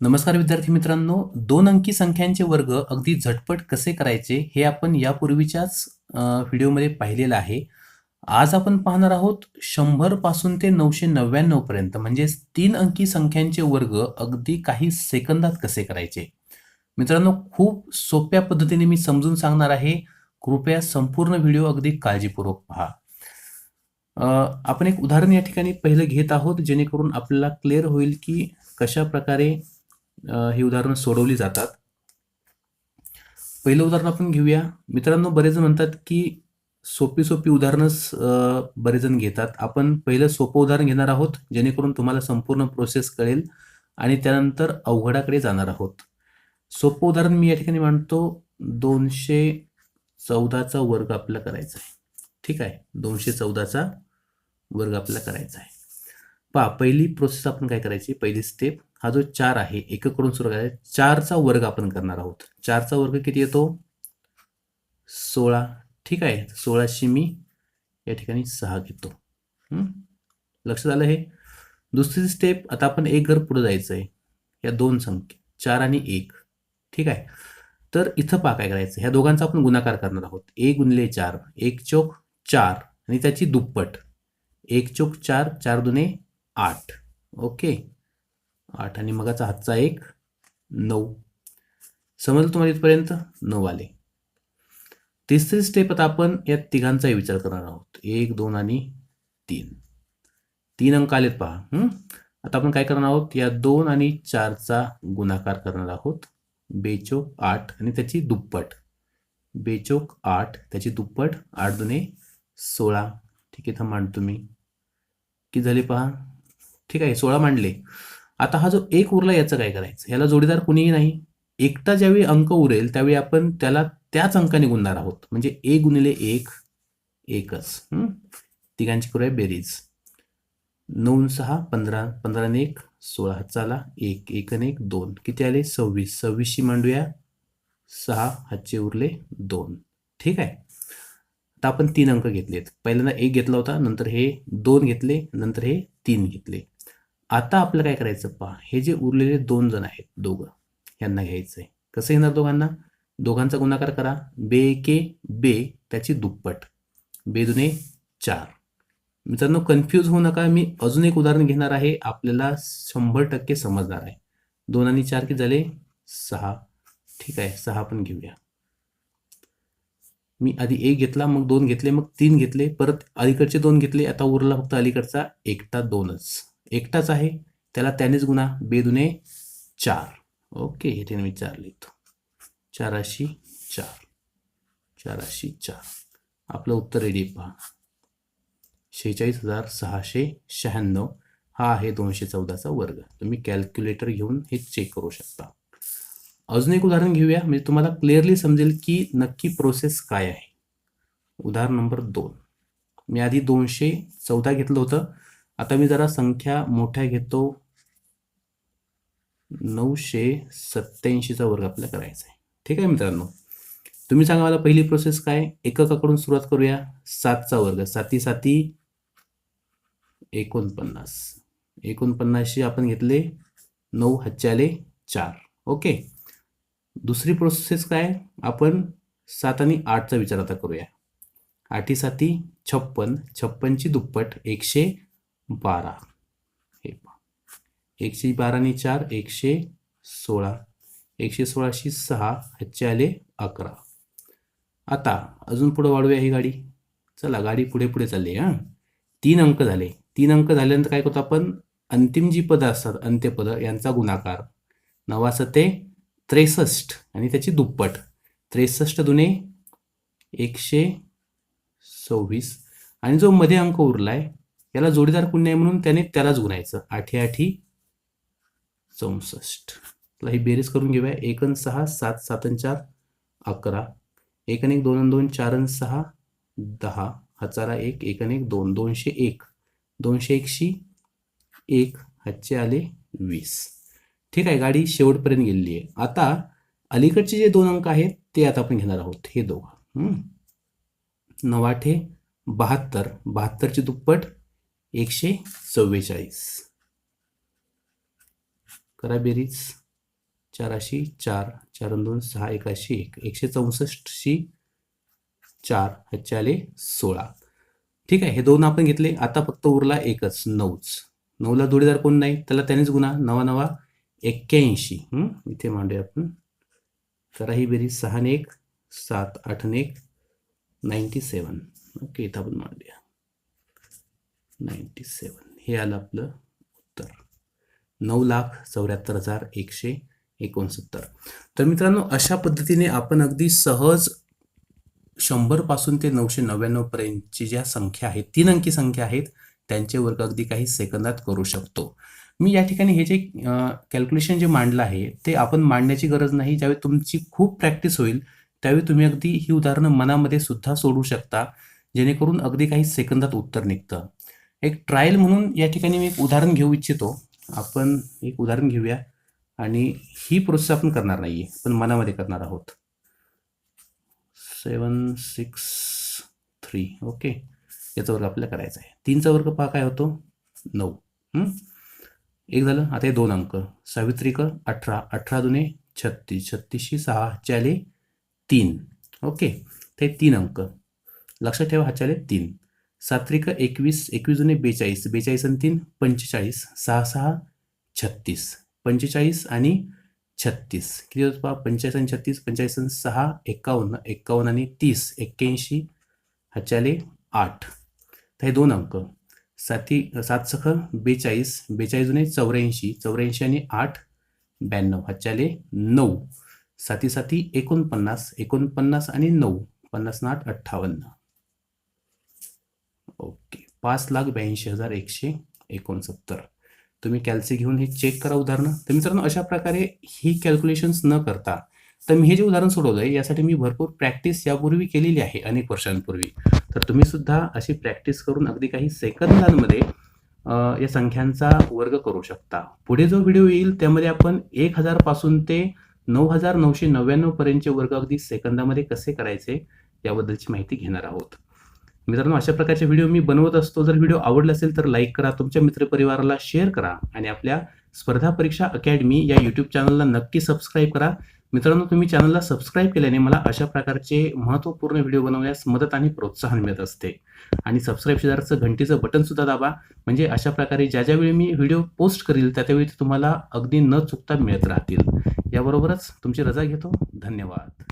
नमस्कार विद्यार्थी मित्रांनो दोन अंकी संख्यांचे वर्ग अगदी झटपट कसे करायचे हे आपण यापूर्वीच्याच व्हिडिओमध्ये पाहिलेलं आहे. आज आपण पाहणार आहोत शंभरपासून ते नऊशे नव्याण्णवपर्यंत म्हणजेच तीन अंकी संख्यांचे वर्ग अगदी काही सेकंदात कसे करायचे. मित्रांनो खूप सोप्या पद्धतीने मी समजून सांगणार आहे. कृपया संपूर्ण व्हिडिओ अगदी काळजीपूर्वक पहा. आपण एक उदाहरण या ठिकाणी पहिलं घेत आहोत जेणेकरून आपल्याला क्लिअर होईल की कशा प्रकारे ही उदाहरणं सोडवली जातात. पहिलं उदाहरण आपण घेऊया. मित्रांनो बरेच जण म्हणतात की सोपी सोपी उदाहरणंच बरेचजण बरेच जण घेतात. आपण पहिलं सोपं उदाहरण घेणार आहोत जेणेकरून तुम्हाला संपूर्ण प्रोसेस कळेल आणि त्यानंतर अवघडाकडे जाणार आहोत. सोपं उदाहरण मी या ठिकाणी मांडतो. दोनशे चौदाचा वर्ग आपला करायचा आहे. ठीक आहे? दोनशे चौदाचा वर्ग आपला करायचा आहे. पहा पहिली प्रोसेस आपण काय करायची? पहिली स्टेप हा जो चार आहे एककडून सुरू करायचा चारचा वर्ग आपण करणार आहोत. चारचा वर्ग किती येतो? सोळा. ठीक आहे. सोळाशे मी या ठिकाणी सहा घेतो. लक्षात आलं हे? दुसरी स्टेप आता आपण एक घर पुढे जायचं आहे या दोन संख्या चार आणि एक. ठीक आहे? तर इथं पा काय करायचं. ह्या दोघांचा आपण गुणाकार करणार आहोत. एक गुणले चार एक चोक चार आणि त्याची दुप्पट. एक चोक चार चार दुने आठ. ओके? आठ आणि मगाचा हातचा एक नऊ. समजलं तुम्हाला इथपर्यंत? नऊ आले. तिसरी स्टेप आता आपण या तिघांचाही विचार करणार आहोत. एक दोन आणि तीन. तीन अंक आलेत पहा. आता आपण काय करणार आहोत? या दोन आणि चारचा गुणाकार करणार आहोत. बेचोक आठ आणि त्याची दुप्पट. बेचोक आठ त्याची दुप्पट आठ दुने सोळा. ठीक आहे इथं मांड तुम्ही. किती झाले पहा? ठीक आहे सोळा मांडले. आता हा जो एक उरला याचं काय करायचं? ह्याला जोडीदार कुणीही नाही. एकटा ज्यावेळी अंक उरेल त्यावेळी आपण त्याला त्याच अंकाने गुणणार आहोत. म्हणजे एक गुणिले एक एकच. तिघांची करूया बेरीज. नऊ सहा पंधरा पंधराने एक सोळा. हातचाला एक एक एक दोन. किती आले? सव्वीस. सव्वीसशी मांडूया. सहा हातचे उरले दोन. ठीक आहे? आता आपण तीन अंक घेतलेत. पहिल्यांदा एक घेतला होता नंतर हे दोन घेतले नंतर हे तीन घेतले. आता आपलं काय करायचं पहा हे जे उरलेले दोन जण आहेत दोघं यांना घ्यायचं आहे कसं येणार दोघांना? दोघांचा गुणाकार करा. बे के बे त्याची दुप्पट. बे दुने चार. मित्रांनो कन्फ्यूज होऊ नका. मी अजून एक उदाहरण घेणार आहे. आपल्याला शंभर टक्के समजणार आहे. दोन आणि चार की झाले? सहा. ठीक आहे सहा पण घेऊया. मी आधी एक घेतला मग दोन घेतले मग तीन घेतले. परत अलीकडचे दोन घेतले. आता उरला फक्त अलीकडचा. एकटा दोनच. एकटाच आहे. त्याला त्यानेच गुणा. बेदुने चार. ओके हे त्याने मी चार लिहितो. चाराशी चार. चाराशी चार. आपलं उत्तर रेडी पहा. शेहेचाळीस हजार सहाशे शहाण्णव हा आहे दोनशे चौदाचा वर्ग. तुम्ही कॅल्क्युलेटर घेऊन हे चेक करू शकता. अजून एक उदाहरण घेऊया. म्हणजे तुम्हाला क्लिअरली समजेल की नक्की प्रोसेस काय आहे. उदाहरण नंबर दोन. मी आधी दोनशे चौदा घेतलं होतं. आता मी जरा संख्या मोठ्या घेतो. नऊशे सत्याऐंशीचा वर्ग आपल्याला करायचा आहे. ठीक आहे मित्रांनो? तुम्ही सांगा मला पहिली प्रोसेस काय? एककाकडून सुरुवात करूया. सातचा वर्ग. साती साती एकोणपन्नास. एकोणपन्नासशी आपण घेतले. नऊ हातचे चार. ओके? दुसरी प्रोसेस काय? आपण सात आणि आठचा विचार आता करूया. आठी साती छप्पन. छप्पनची दुप्पट एकशे बारा. हे पहा. एकशे बाराने चार एकशे सोळा. एकशे सोळाशी सहा ह्याचे आले अकरा. आता अजून पुढे वाढूया ही गाडी. चला गाडी पुढे पुढे चालली हां. तीन अंक झाले. तीन अंक झाल्यानंतर काय करतो आपण? अंतिम जी पदं असतात अंत्यपदं यांचा गुणाकार. नवा ते त्रेसष्ट आणि त्याची दुप्पट. त्रेसष्ट दुने एकशे सव्वीस. आणि जो मध्ये अंक उरलाय याला जोडीदार कुणी नाही म्हणून त्याने त्यालाच गुणायचं. आठी आठी चौसष्ट. त्याला ही बेरीज करून घेऊया. एक अन सहा सात सात चार अकरा. एक अन एक दोन दोन चार अन सहा दहा. हजारा एक एक अन एक दोन दोनशे एक. दोनशे एकशी एक हातचे आले वीस. ठीक आहे गाडी शेवटपर्यंत गेलेली आहे. आता अलीकडचे जे दोन अंक आहेत ते आता आपण घेणार आहोत. हे दोघं. नवाठे बहात्तर. बहात्तरची दुप्पट एकशे चव्वेचाळीस. करा बेरीज. चाराशी चार चार दोन सहा एकाशी एक. एकशे चौसष्टशी चार हच्चाले सोळा. ठीक आहे हे दोन आपण घेतले. आता फक्त उरला एकच नऊच. नऊला जोडीदार कोण नाही? त्याला त्यानेच गुन्हा नवा नवा एक्क्याऐंशी. इथे मांडूया आपण. करा ही बेरीज. सहा आणि एक सात आठ एक नाईन्टी सेवन. ओके इथं आपण मांडूया. नाईन्टी सेवन हे आलं आपलं उत्तर. नऊ लाख चौऱ्याहत्तर हजार एकशे एकोणसत्तर. तर मित्रांनो अशा पद्धतीने आपण अगदी सहज शंभरपासून ते नऊशे नव्याण्णवपर्यंतची ज्या संख्या आहेत तीन अंकी संख्या आहेत त्यांचे वर्ग अगदी काही सेकंदात करू शकतो. मी या ठिकाणी हे जे कॅल्क्युलेशन जे मांडलं आहे ते आपण मांडण्याची गरज नाही. ज्यावेळी तुमची खूप प्रॅक्टिस होईल त्यावेळी तुम्ही अगदी ही उदाहरणं मनामध्ये सुद्धा सोडू शकता जेणेकरून अगदी काही सेकंदात उत्तर निघतं. एक ट्रायल म्हणून या ठिकाणी मी एक उदाहरण घेऊ इच्छितो. आपण एक उदाहरण घेऊया. आणि ही प्रोसेस आपण करणार नाही आहे पण मनामध्ये करणार आहोत. सेवन सिक्स थ्री ओके याचा वर्ग आपल्याला करायचा आहे. तीनचा वर्ग पहा काय होतो? नऊ. एक झालं आता हे दोन अंक. सावित्रिक अठरा. अठरा दुने छत्तीस. छत्तीसशी सहा हातचे तीन. ओके ते तीन अंक. लक्षात ठेवा हातचे आले तीन. सात्रिक एकवीस एकवीस जुने बेचाळीस बेचाळीस आणि तीन पंचेचाळीस सहा सहा छत्तीस. पंचेचाळीस आणि छत्तीस. किती होतं पहा? पंचेचाळीस आणि छत्तीस पंचेचाळीस आणि सहा एकावन्न एकावन्न आणि तीस एक्क्याऐंशी ह्याचे आठ. तर हे दोन अंक. साती सात सख बेचाळीस बेचाळीस जुने चौऱ्याऐंशी चौऱ्याऐंशी आणि आठ ब्याण्णव ह्याचे नऊ. साती साती एकोणपन्नास एकोणपन्नास आणि नऊ. पन्नास आठ अठ्ठावन्न. ओके. पाच लाख ब्याऐंशी हजार एकशे एकोणसत्तर. तुम्ही कॅल्सी घेऊन हे चेक करा उदाहरणं. तर मित्रांनो अशा प्रकारे ही कॅल्क्युलेशन्स न करता तर मी हे जे उदाहरण सोडवलं आहे यासाठी मी भरपूर प्रॅक्टिस यापूर्वी केलेली आहे अनेक वर्षांपूर्वी. तर तुम्ही सुद्धा अशी प्रॅक्टिस करून अगदी काही सेकंदांमध्ये या संख्यांचा वर्ग करू शकता. पुढे जो व्हिडिओ येईल त्यामध्ये आपण एक हजारपासून ते नऊ हजार नऊशे नव्याण्णव पर्यंतचे वर्ग अगदी सेकंदामध्ये कसे करायचे याबद्दलची माहिती घेणार आहोत. मित्रांनो अशा प्रकारचे व्हिडिओ मी बनवत असतो. जर व्हिडिओ आवडला असेल तर लाईक करा तुमच्या मित्रपरिवाराला शेअर करा आणि आपल्या स्पर्धा परीक्षा अकॅडमी या यूट्यूब चॅनलला नक्की सबस्क्राईब करा. मित्रांनो तुम्ही चॅनलला सबस्क्राईब केल्याने मला अशा प्रकारचे महत्त्वपूर्ण व्हिडिओ बनवण्यास मदत आणि प्रोत्साहन मिळत असते. आणि सबस्क्राईब शेजारचं घंटीचं बटनसुद्धा दाबा. म्हणजे अशा प्रकारे ज्या ज्यावेळी मी व्हिडिओ पोस्ट करील त्या त्यावेळी ते तुम्हाला अगदी न चुकता मिळत राहतील. याबरोबरच तुमची रजा घेतो. धन्यवाद.